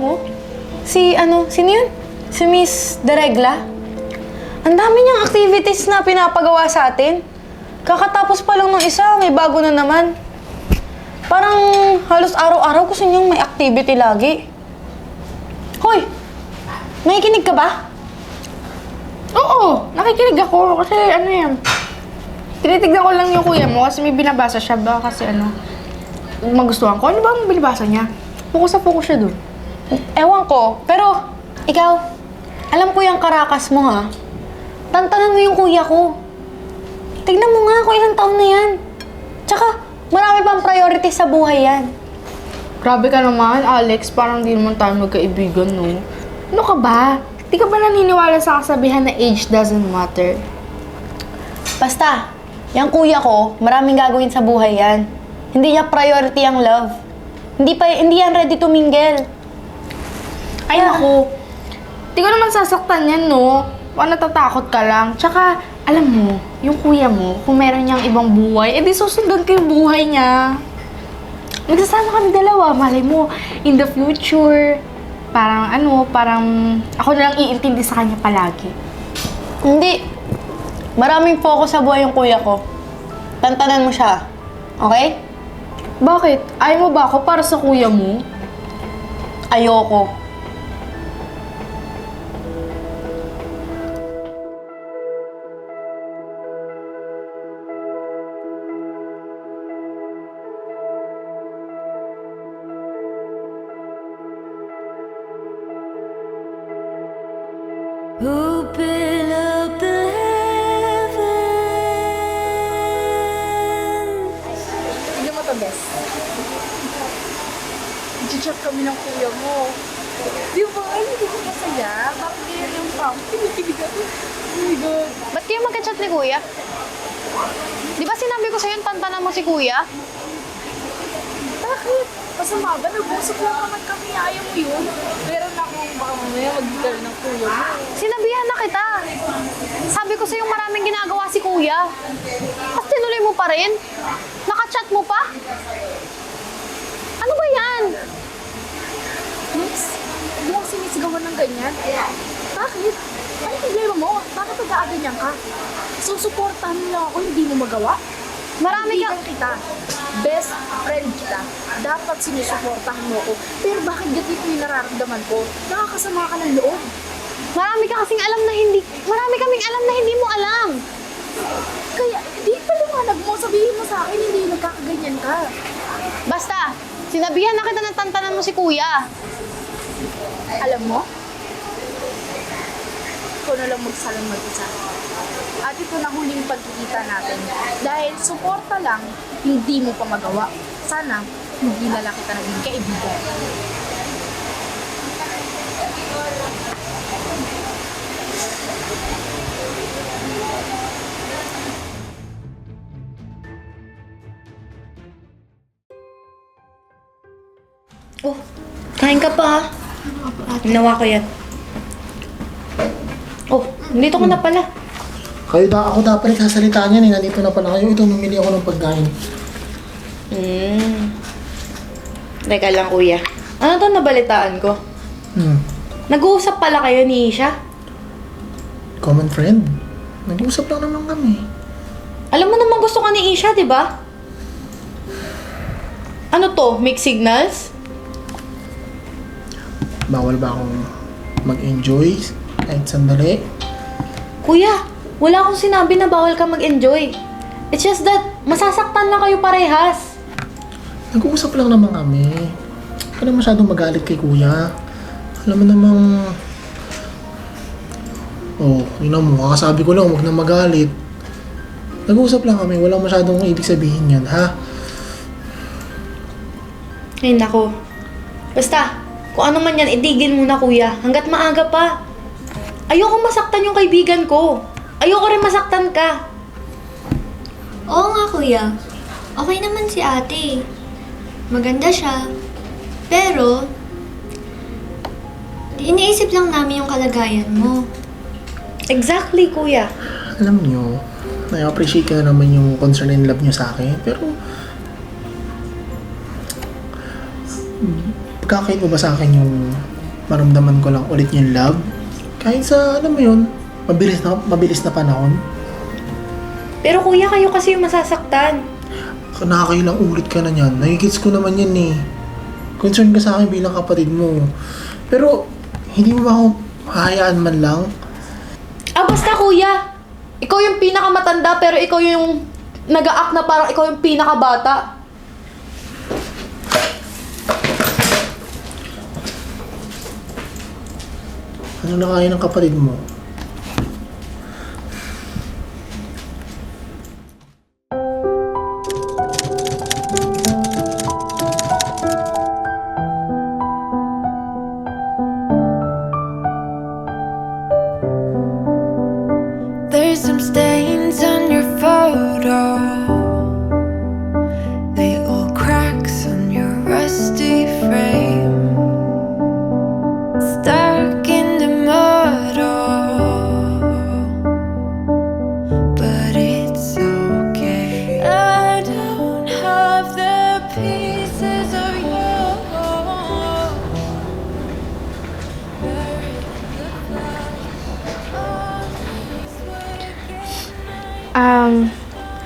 mo? Si ano, sino yun? Si Miss Deregla? Ang dami niyang activities na pinapagawa sa atin. Kakatapos pa lang ng isa, may bago na naman. Parang halos araw-araw gusto niyang may activity lagi. Hoy! May kinig ka ba? Oo, nakikinig ako kasi ano yan. Tinitignan ko lang yung kuya mo kasi may binabasa siya ba kasi ano, magustuhan ko. Ano ba ang binabasa niya? Focus na focus siya doon. Ewan ko, pero ikaw, alam ko yung karakas mo ha. Tantanan mo yung kuya ko. Tignan mo nga kung ilang taon na yan. Tsaka, marami pang priority sa buhay yan. Grabe ka naman, Alex. Parang di naman tayo magkaibigan, no? Ano ka ba? Di ka ba naniniwala sa kasabihan na age doesn't matter? Basta, yung kuya ko, maraming gagawin sa buhay yan. Hindi niya priority ang love. Hindi pa hindi yan ready to mingle. Ay, naku. Di ko naman sasaktan yan, no? O natatakot ka lang. Tsaka, alam mo, yung kuya mo, kung meron niyang ibang buhay, edi susundan ko yung buhay niya. Magsasama kami dalawa, malay mo, in the future, parang ano, parang ako na lang iintindi sa kanya palagi. Hindi. Maraming focus sa buhay yung kuya ko. Tantanan mo siya. Okay? Bakit? Ayaw mo ba ako para sa kuya mo? Ayoko. I-chat kami ng kuya mo. Di ba? Ay, hindi ko masaya. Bakit ganyan yung pang? Kinikilig ako. Oh my God. Ba't kayo magka-chat ni Kuya? Di ba sinabi ko sa'yo, tantanan mo si Kuya? Bakit? Masama ba? Nag-usap lang naman kami. Ayaw mo yun. Meron na akong baka mamaya mag-girl ng kuya mo. Sinabihan na kita. Sabi ko sa'yo, maraming ginagawa si Kuya. Tapos tinuloy mo pa rin? Nakachat mo pa? Ano ba yan? Miss, hindi mo sinisigawan ng ganyan. Bakit? Ano problema mo? Bakit nag-aaganyan ka? Susuportahan mo lang ako, hindi mo magawa? Marami ka... Kita. Best friend kita. Dapat sinusuportahan mo ko. Pero bakit ganito yung nararamdaman ko? Nakakasama ka ng loob. Marami ka kasing alam na hindi... Marami kaming alam na hindi mo alam. Kaya, di pa liwanag mo. Sabihin mo sa akin, hindi nagkakaganyan ka. Basta, sinabihan na kita na tantanan mo si Kuya. Alam mo? Ikaw na lang magsalamat sa At ito na huling pagkikita natin. Dahil suporta lang, hindi mo pa magawa. Sana, hindi na lang kita naging kaibigan. Ginawa ko yan. Oh, nandito ka na pala. Kayo da ako dapat nagsasalita niyan eh. Nandito na pala kayo. Ito, mamili ako ng pagkain. Hmm. Teka lang, kuya. Ano to nabalitaan ko? Hmm. Nag-uusap pala kayo ni Isha? Common friend. Nag-uusap lang naman kami. Alam mo naman gusto ka ni Isha, di ba? Ano to? Mixed signals? Bawal ba akong mag-enjoy kahit sandali? Kuya, wala akong sinabi na bawal ka mag-enjoy. It's just that, masasaktan lang kayo parehas. Nag-uusap lang naman kami. Huwag ka na masyadong magalit kay kuya. Alam mo namang... Oh, yun na mo. Kakasabi ko lang, huwag na magalit. Nag-uusap lang kami. Walang masyadong ibig sabihin yan, ha? Ay, nako. Basta, kung ano man yan, itigil muna kuya. Hanggat maaga pa. Ayoko masaktan yung kaibigan ko. Ayoko rin masaktan ka. Oo nga, kuya. Okay naman si ate. Maganda siya. Pero, iniisip lang namin yung kalagayan mo. Exactly, kuya. Alam nyo, na-appreciate ko na naman yung concern and love nyo sa akin. Pero, Pagkakait mo ba sa akin yung maramdaman ko lang ulit yung love? Kahit sa, alam mo yun, mabilis na, mabilis na panahon. Pero kuya, kayo kasi yung masasaktan. Nakakailang ulit ka na niyan. Nagigits ko naman yan eh. Concern ka sa akin bilang kapatid mo. Pero, hindi mo ba ako hahayaan man lang? Ah, basta kuya. Ikaw yung pinakamatanda pero ikaw yung nag-act na parang ikaw yung pinakabata. Ano na kaya ng kapatid mo?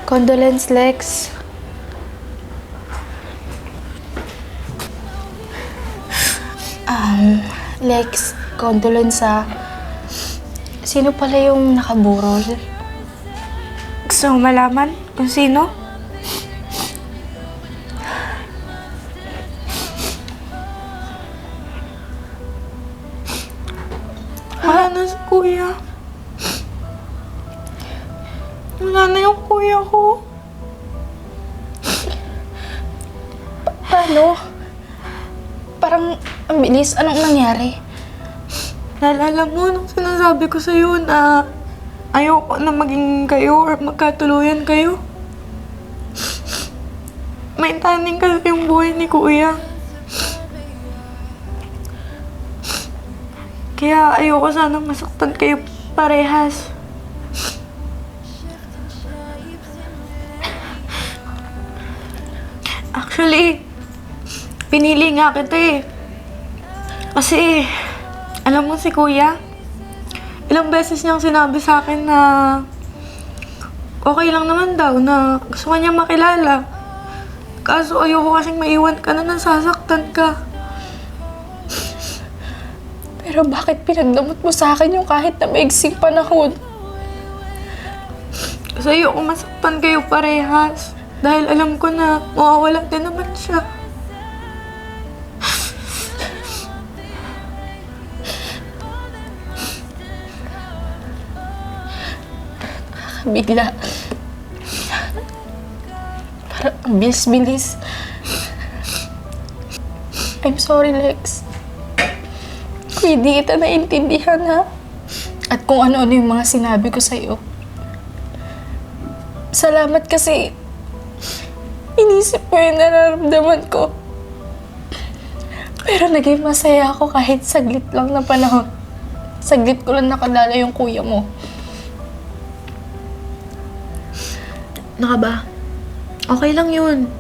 Condolence, Lex. Um, Lex, condolence ah. Sino pala yung nakaburol? Gusto mo malaman kung sino? Wala na yung kuya ko. Pa- paano? Parang ang bilis. Anong nangyari? Naalala mo nung sinasabi ko sa'yo na ayoko na maging kayo or magkatuluyan kayo? May taning kasi yung buhay ni Kuya. Kaya ayoko sanang masaktan kayo parehas. Actually, pinili nga kita eh. Kasi, alam mo si Kuya, ilang beses niyang sinabi sa akin na okay lang naman daw na gusto ka niya makilala. Kaso ayoko kasing maiwan ka na nang sasaktan ka. Pero bakit pinagdamot mo sa akin yung kahit na maigsing panahon? Kasi ayoko masaktan kayo parehas. Dahil alam ko na mawawala din naman siya. Bigla. Parang ang bilis-bilis. I'm sorry, Lex. Kung hindi kita naintindihan, ha? At kung ano-ano yung mga sinabi ko sa'yo. Salamat kasi inisip mo yung nararamdaman ko. Pero naging masaya ako kahit saglit lang na panahon. Saglit ko lang nakadala yung kuya mo. Naka ba? Okay lang yun.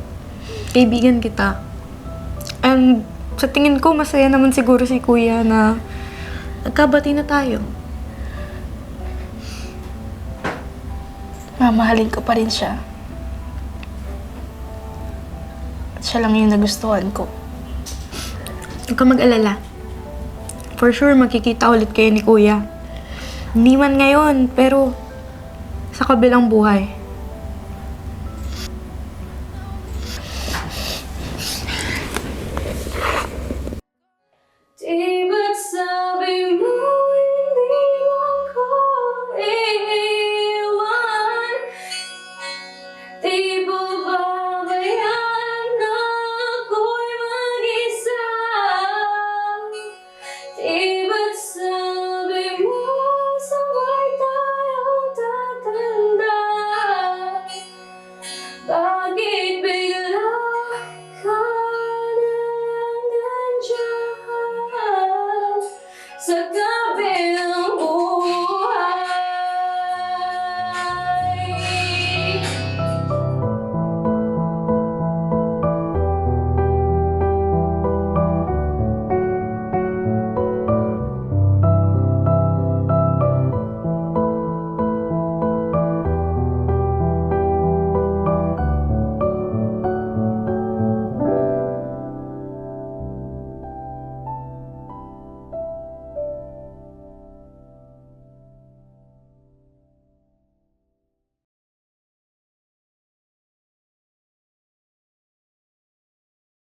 Kaibigan kita. And sa tingin ko, masaya naman siguro si Kuya na nagkabati na tayo. Mamahalin ko pa rin siya. Siya lang yung nagustuhan ko. Huwag ka mag-alala. For sure, magkikita ulit kayo ni Kuya. Hindi man ngayon, pero sa kabilang buhay.